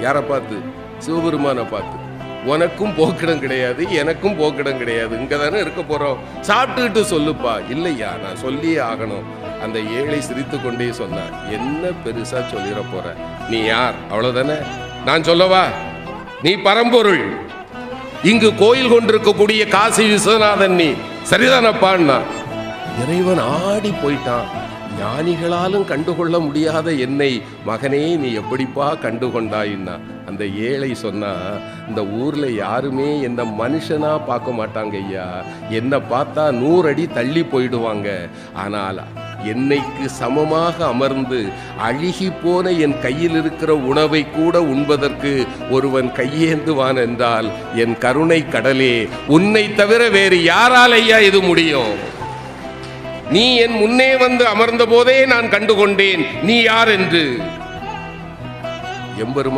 யாரை பார்த்து? சிவபெருமானை பார்த்து. உனக்கும் போக்கிடம் கிடையாது எனக்கும் போக்கிடம் கிடையாது. இங்கே தானே இருக்க போகிறோம் சாப்பிட்டுக்கிட்டு சொல்லுப்பா. இல்லையா? நான் சொல்லியே ஆகணும். அந்த ஏழை சிரித்து கொண்டே சொன்னார். என்ன பெருசா சொல்லிட போற? நீ யார்? அவ்வளவுதானே? நான் சொல்லவா? நீ பரம்பொருள். இங்கு கோயில் கொண்டிருக்கக்கூடிய காசி விஸ்வநாதன் நீ. சரிதானப்பான்னா இறைவன் ஆடி போயிட்டான். ஞானிகளாலும் கண்டுகொள்ள முடியாத என்னை மகனே நீ எப்படிப்பா கண்டுகொண்டாயின்னா? அந்த ஏழை சொன்னா இந்த ஊர்ல யாருமே என்ன மனுஷனா பார்க்க மாட்டாங்க ஐயா. என்னை பார்த்தா நூறு அடி தள்ளி போயிடுவாங்க. ஆனால் என்னைக்கு சமமாக அமர்ந்து அழுகி போன என் கையில் இருக்கிற உணவை கூட உண்பதற்கு ஒருவன் கையேந்துவான் என்றால் என் கருணை கடலே உன்னை தவிர வேறு யாரால் ஐயா இது முடியும்? நீ என் முன்னே வந்து அமர்ந்த போதே நான் கண்டுகொண்டேன். நீ யார் என்று? எம்பெருமா